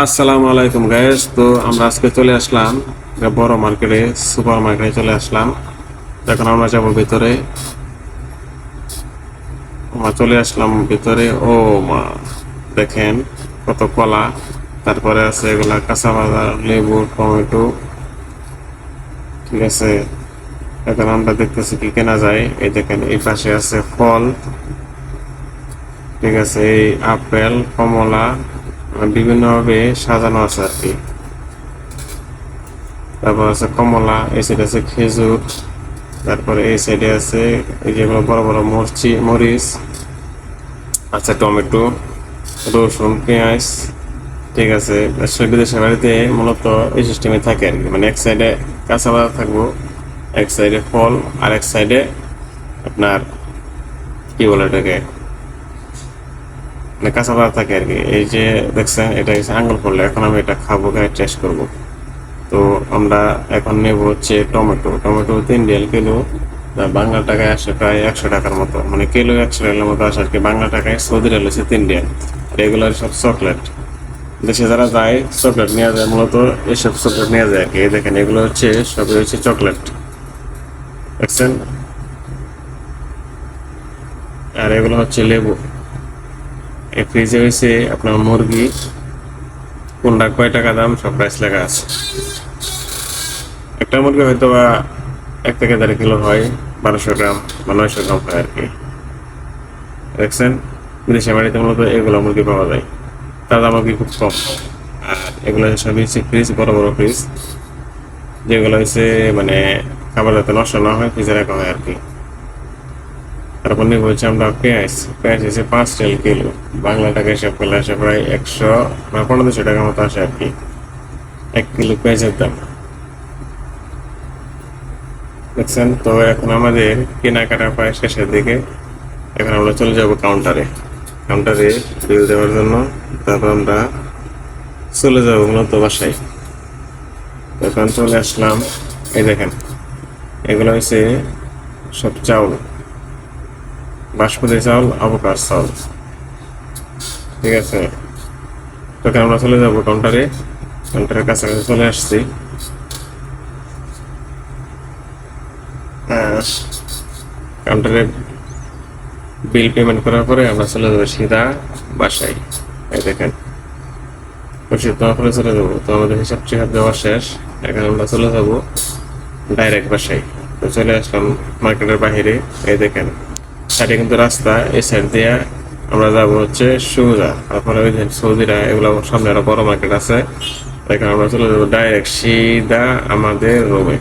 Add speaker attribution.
Speaker 1: আসসালামু আলাইকুম গাইস তো আমরা আজকে চলে আসলাম বড় মার্কেটে, সুপার মার্কেটে চলে আসলাম। এখন আমরা যাব ভিতরে। আমরা চলে আসলাম ভিতরে, ও মা, দেখেন কত কলা। তারপরে আছে এগুলা কাঁচা বাজার, লেবু, টমেটো। ঠিক আছে। এখন আমরা দেখতেছি কি কেনা যায়। এই দেখেন, এই পাশে আছে ফল। ঠিক আছে, এই আপেল, কমলা। বিভিন্নভাবে সাজানো আছে আর কি। তারপর আছে কমলা, এই সাইডে আছে খেজুর, তারপরে এই সাইডে আছে এই যেগুলো বড় বড় মরচি, মরিচ, আছে টমেটো, রসুন, পেঁয়াজ, ঠিক আছে। বিদেশের বাড়িতে মূলত এই সিস্টেমে থাকে আর কি। মানে এক সাইডে কাঁচা বাজার থাকব, এক সাইডে ফল, আর এক সাইডে আপনার কি বলে এটাকে মানে কাঁচা থাকে আর কি। এই যে দেখছেন, এটা হচ্ছে আঙ্গুল করলে এখন আমি এটা খাব খাই টেস্ট করব। তো আমরা এখন নেব হচ্ছে টমেটো। টমেটো তিন রিয়াল কিলো। বাংলা টাকায় আসে প্রায় একশো টাকার মতো। মানে কিলো একশো রিয়ালের মতো আসে আর কি। বাংলা টাকায় সৌদি রিয়াল হচ্ছে তিন রিয়াল আর এগুলো সব চকলেট দেশে যারা যায় চকলেট নেওয়া যায় মূলত, এসব চকলেট নেওয়া যায় আর কি। দেখেন, এগুলো হচ্ছে, সবই হচ্ছে চকলেট দেখছেন? আর এগুলো হচ্ছে লেবু। এই ফ্রিজে হয়েছে আপনার মুরগি, কোনটা কয় টাকা দাম, সব প্রাইস লেখা আছে। একটা মুরগি হয়তো বা এক থেকে দেড় কিলো হয়, বারোশো গ্রাম বা নয়শো গ্রাম হয় আর কি। দেখছেন? বিদেশে বাড়িতে মূলত এগুলো মুরগি পাওয়া যায়। তার দাম কি খুব কম। আর এগুলো সবই হচ্ছে ফ্রিজ, বড় বড় ফ্রিজ। যেগুলো হচ্ছে মানে খাবার যাতে নষ্ট না হয়, ফ্রিজে রাখা হয় আর কি। তারপর নিয়ে বলছি, আমরা পেঁয়াজ পেঁয়াজ এসে পাঁচ তেল কিলো। বাংলা টাকা হিসাব করলে আসে প্রায় একশো বা পনেরোশো টাকার মতো আসে আর কি। এক কিলো পেঁয়াজের দাম। দেখছেন? তো এখন আমাদের কেনাকাটা প্রায় শেষের দিকে। এখন আমরা চলে যাব কাউন্টারে কাউন্টারে বিল দেওয়ার জন্য। তারপর আমরা চলে যাব মূলত বাসায়। এখন চলে আসলাম। এই দেখেন, এগুলো হচ্ছে সব চাউল। বাসমতি চাউল আবকার চাউল ঠিক আছে? তোকে আমরা চলে যাব কাউন্টারে কাউন্টারের কাছাকাছি চলে আসছি। কাউন্টারে বিল পেমেন্ট করার পরে আমরা চলে যাব সিধা বাসায়। এই দেখেন। তোমার ফলে চলে যাব। তো আমাদের হিসাব টিসাব দেওয়া শেষ। এখন আমরা চলে যাব ডাইরেক্ট বাসায়। তো চলে আসলাম মার্কেটের বাহিরে। এই দেখেন। সাইডে কিন্তু রাস্তা এই সাইড দিয়ে আমরা যাব হচ্ছে সৌদা তারপরে ওই যে সৌদিরা এগুলো সামনে একটা বড় মার্কেট আছে। এখানে আমরা চলে যাব ডাইরেক্ট সিধা আমাদের রুমে